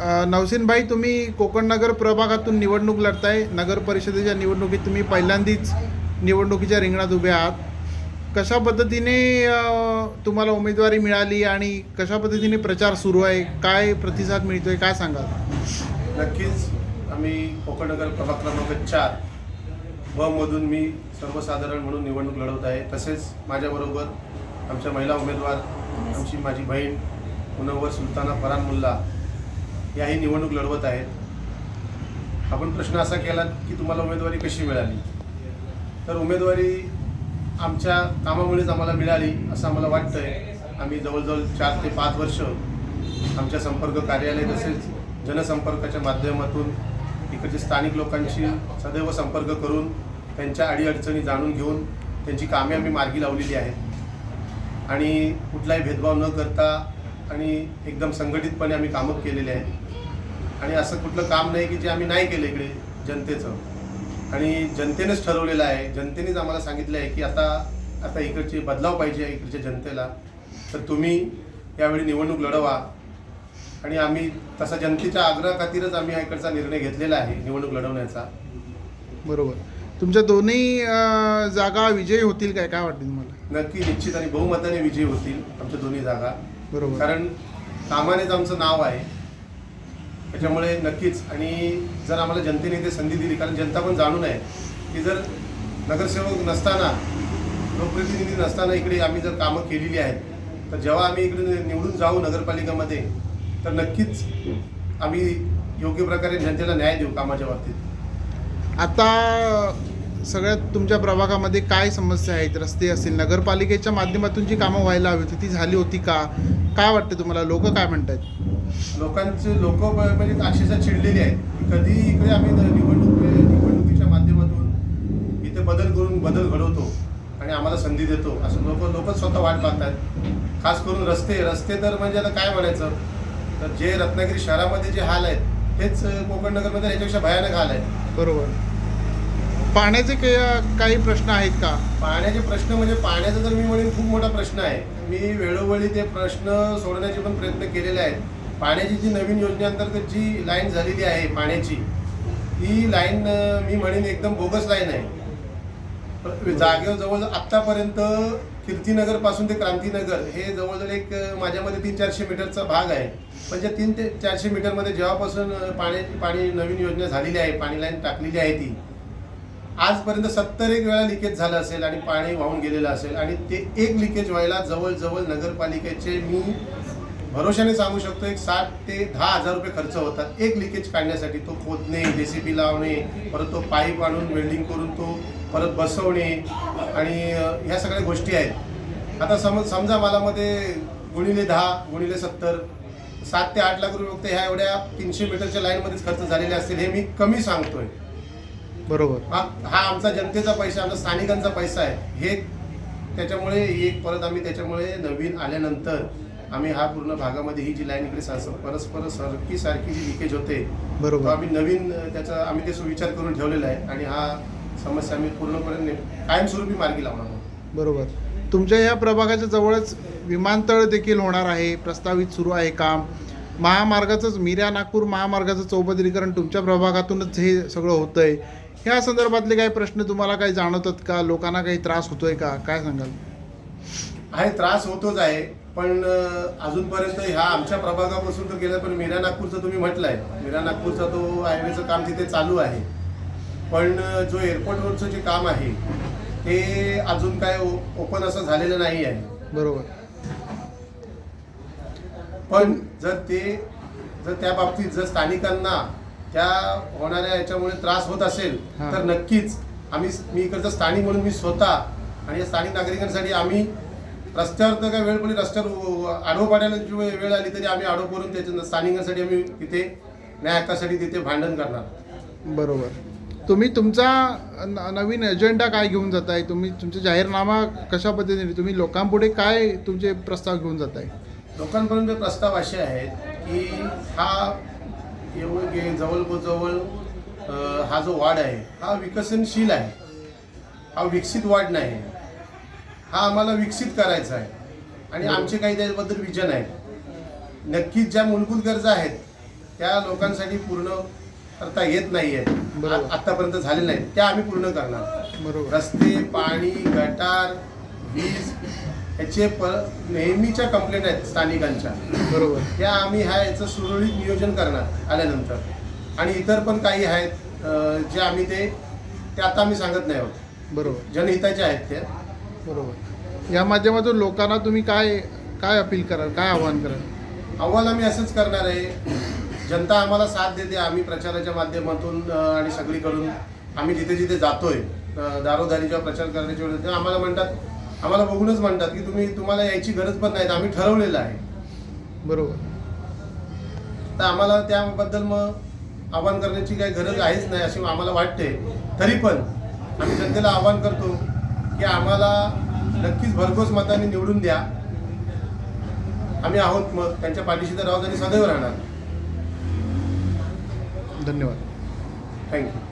नवसिनबाई नवसीनभाई तुम्ही कोकण नगर प्रभागातून निवडणूक लढताय. नगर परिषदेच्या निवडणुकीत तुम्ही पहिल्यांदीच निवडणुकीच्या रिंगणात उभे आहात. कशा पद्धतीने तुम्हाला उमेदवारी मिळाली आणि कशा पद्धतीने प्रचार सुरू आहे? काय प्रतिसाद मिळतोय? काय सांगाल? नक्कीच. आम्ही कोकणनगर प्रभाग क्रमांक चार ब मधून मी सर्वसाधारण म्हणून निवडणूक लढवत आहे. तसेच माझ्याबरोबर आमच्या महिला उमेदवार आमची माझी बहीण मुनव्वर सुलताना फरान मुल्ला याही निवडणूक लढवत आहेत. आपण प्रश्न असा केला की तुम्हाला उमेदवारी कशी मिळाली? तर उमेदवारी आमच्या कामामुळेच आम्हाला मिळाली असं आम्हाला वाटतंय. आम्ही जवळजवळ चार ते पाच वर्ष आमच्या संपर्क कार्यालय तसेच जनसंपर्काच्या माध्यमातून इकडचे स्थानिक लोकांशी सदैव संपर्क करून त्यांच्या अडीअडचणी जाणून घेऊन त्यांची कामे आम्ही मार्गी लावलेली आहेत. आणि कुठलाही भेदभाव न करता आणि एकदम संघटितपणे आम्ही कामं केलेले आहेत. आणि असं कुठलं काम नाही की जे आम्ही नाही केलं इकडे जनतेचं. आणि जनतेनेच ठरवलेलं आहे. जनतेनेच आम्हाला सांगितलं आहे की आता आता इकडचे बदलाव पाहिजे इकडच्या जनतेला. तर तुम्ही यावेळी निवडणूक लढवा. आणि आम्ही तसा जनतेच्या आग्रहाखातीरच आम्ही हा इकडचा निर्णय घेतलेला आहे निवडणूक लढवण्याचा. बरोबर. तुमच्या दोन्ही अ, जागा विजयी होतील काय? काय वाटतं तुम्हाला? नक्की निश्चित आणि बहुमताने विजयी होतील आमच्या दोन्ही जागा. बरोबर. कारण कामानेच आमचं नाव आहे. त्याच्यामुळे नक्कीच आणि जर आम्हाला जनतेने ते संधी दिली कारण जनता पण जाणून आहे की जर नगरसेवक नसताना लोकप्रतिनिधी नसताना इकडे आम्ही जर कामं केलेली आहेत तर जेव्हा आम्ही इकडे निवडून जाऊ नगरपालिकामध्ये तर नक्कीच आम्ही योग्य प्रकारे जनतेला न्याय देऊ कामाच्या बाबतीत. आता सगळ्यात तुमच्या प्रभागामध्ये काय समस्या आहेत? रस्ते असतील नगरपालिकेच्या माध्यमातून जी कामं व्हायला हवी होती ती झाली होती का? काय वाटतं तुम्हाला? लोक काय म्हणतात लोकांचे लोक म्हणजे अक्षरशः चिडलेली आहेत. की कधी इकडे आम्ही निवडणूक निवडणुकीच्या माध्यमातून इथे बदल करून बदल घडवतो आणि आम्हाला संधी देतो असं लोक लोकच स्वतः वाट पाहतात खास करून रस्ते रस्ते तर म्हणजे आता काय म्हणायचं? तर जे रत्नागिरी शहरामध्ये जे हाल आहेत हेच कोकण नगरमध्ये ह्याच्यापेक्षा भयानक हाल आहेत. बरोबर. पाण्याचे काही काही प्रश्न आहेत का? पाण्याचे प्रश्न म्हणजे पाण्याचा तर मी म्हणेन खूप मोठा प्रश्न आहे. मी वेळोवेळी ते प्रश्न सोडवण्याचे पण प्रयत्न केलेले आहेत. पाण्याची जी नवीन योजनेअंतर्गत जी लाईन झालेली आहे पाण्याची ही लाईन मी म्हणेन एकदम बोगस लाईन आहे. जागेजवळ आत्तापर्यंत कीर्तीनगरपासून ते क्रांतीनगर हे जवळजवळ एक माझ्यामध्ये तीन चारशे मीटरचा भाग आहे. म्हणजे तीन ते चारशे मीटरमध्ये जेव्हापासून पाण्याची पाणी नवीन योजना झालेली आहे पाणी लाईन टाकलेली आहे ती आजपर्यंत सत्तर एक वेळा लिकेज झालं असेल आणि पाणी वाहून गेलेलं असेल आणि ते एक लिकेज व्हायला जवळजवळ नगरपालिकेचे मी भरोशाने सांगू शकतो एक साठ ते दहा हजार रुपये खर्च होतात. एक लिकेज काढण्यासाठी तो खोदणे जेसीबी लावणे परत तो पाईप आणून वेल्डिंग करून तो परत बसवणे आणि ह्या सगळ्या गोष्टी आहेत. आता समज समजा मला मध्ये गुणिले दहा गुणिले सत्तर सात ते आठ लाख रुपये फक्त ह्या एवढ्या तीनशे मीटरच्या लाईनमध्येच खर्च झालेले असतील हे मी कमी सांगतोय. बरोबर. हा हा आमचा जनतेचा पैसा आमचा स्थानिकांचा पैसा आहे. हे त्याच्यामुळे एक परत आम्ही त्याच्यामुळे नवीन आल्यानंतर आम्ही हा पूर्ण भागामध्ये ही जी लाईन इकडे परस्पर सारखी सारखी जी लिकेज होते तो बरोबर आम्ही नवीन त्याचा आम्ही ते सुविचार करून ठेवलेला आहे आणि हा समस्या आम्ही पूर्णपणे कायमस्वरूपी मार्गी लावणार आहोत. बरोबर. तुमच्या या प्रभागाच्या जवळच विमानतळ देखील होणार आहे. प्रस्तावित सुरू आहे काम. महामार्गाचंच मिऱ्या नागपूर महामार्गाचं चौपदरीकरण तुमच्या प्रभागातूनच हे सगळं होतंय. ह्या संदर्भातले काही प्रश्न तुम्हाला काही जाणवतात का? लोकांना काही त्रास होतोय का? काय सांगाल? आहे त्रास होतोच आहे पण अजूनपर्यंत ह्या आमच्या प्रभागापासून तर गेलं पण मीरा नागपूरचं तुम्ही म्हटलंय. मीरा नागपूरचा तो हायवेचं काम तिथे चालू आहे. पण जो एअरपोर्टवरचं जे काम आहे ते अजून काय ओपन असं झालेलं नाही आहे. बरोबर. पण जर ते जर त्या बाबतीत जर स्थानिकांना त्या होणाऱ्या याच्यामुळे त्रास होत असेल. तर नक्कीच आम्ही मी इकडचा स्थानिक म्हणून मी स्वतः आणि या स्थानिक नागरिकांसाठी आम्ही रस्त्यावर तर काय वेळ पडली रस्त्यावर आडवं पाडायला जी वेळ आली तरी आम्ही आडवं करून त्याच्या स्थानिकांसाठी आम्ही तिथे न्याय हक्कासाठी तिथे भांडण करणार. बरोबर. तुम्ही तुमचा नवीन एजेंडा काय घेऊन जाताय? तुम्ही तुमचा जाहीरनामा कशा पद्धतीने तुम्ही लोकांपुढे काय तुमचे प्रस्ताव घेऊन जाताय? लोकांपर्यंत प्रस्ताव असे आहेत की हा जवळ जवळ हा जो वाढ आहे हा विकसनशील आहे. हा विकसित वाढ नाही. हा आम्हाला विकसित करायचा आहे. आणि आमचे काही त्याच्याबद्दल विजन आहे. नक्कीच ज्या मूलभूत गरजा आहेत त्या लोकांसाठी पूर्ण करता येत नाही बरोबर. आहे आतापर्यंत झाले नाहीत. त्या आम्ही पूर्ण करणार. बरोबर. रस्ते पाणी गटार वीज याचे प नेहमीच्या कंप्लेंट आहेत स्थानिकांच्या. बरोबर. त्या आम्ही ह्या याचं सुरळीत नियोजन करणार आल्यानंतर. आणि इतर पण काही आहेत अं, जे आम्ही ते ते आता आम्ही सांगत नाही आहोत. बरोबर. जनहिताचे आहेत ते. बरोबर. या माध्यमातून लोकांना तुम्ही काय काय अपील कराल काय आव्हान कराल? अव्वल आम्ही असंच करणार आहे. जनता आम्हाला साथ देते. आम्ही प्रचाराच्या माध्यमातून अं, आणि सगळीकडून आम्ही जिथे जिथे जातोय अं, दारोदारी जेव्हा प्रचार करण्याच्या वेळेस तेव्हा आम्हाला म्हणतात आम्हाला बघूनच म्हणतात की तुम्ही तुम्हाला यायची गरज पण नाही आम्ही ठरवलेलं आहे. बरोबर. तर आम्हाला त्याबद्दल मग आव्हान करण्याची काही गरज आहेच नाही अशी आम्हाला वाटते. तरी पण आम्ही जनतेला आव्हान करतो की आम्हाला नक्कीच भरघोस मताने निवडून द्या. आम्ही आहोत मग त्यांच्या पाठीशी तर आहोत आणि सदैव राहणार. धन्यवाद. थँक्यू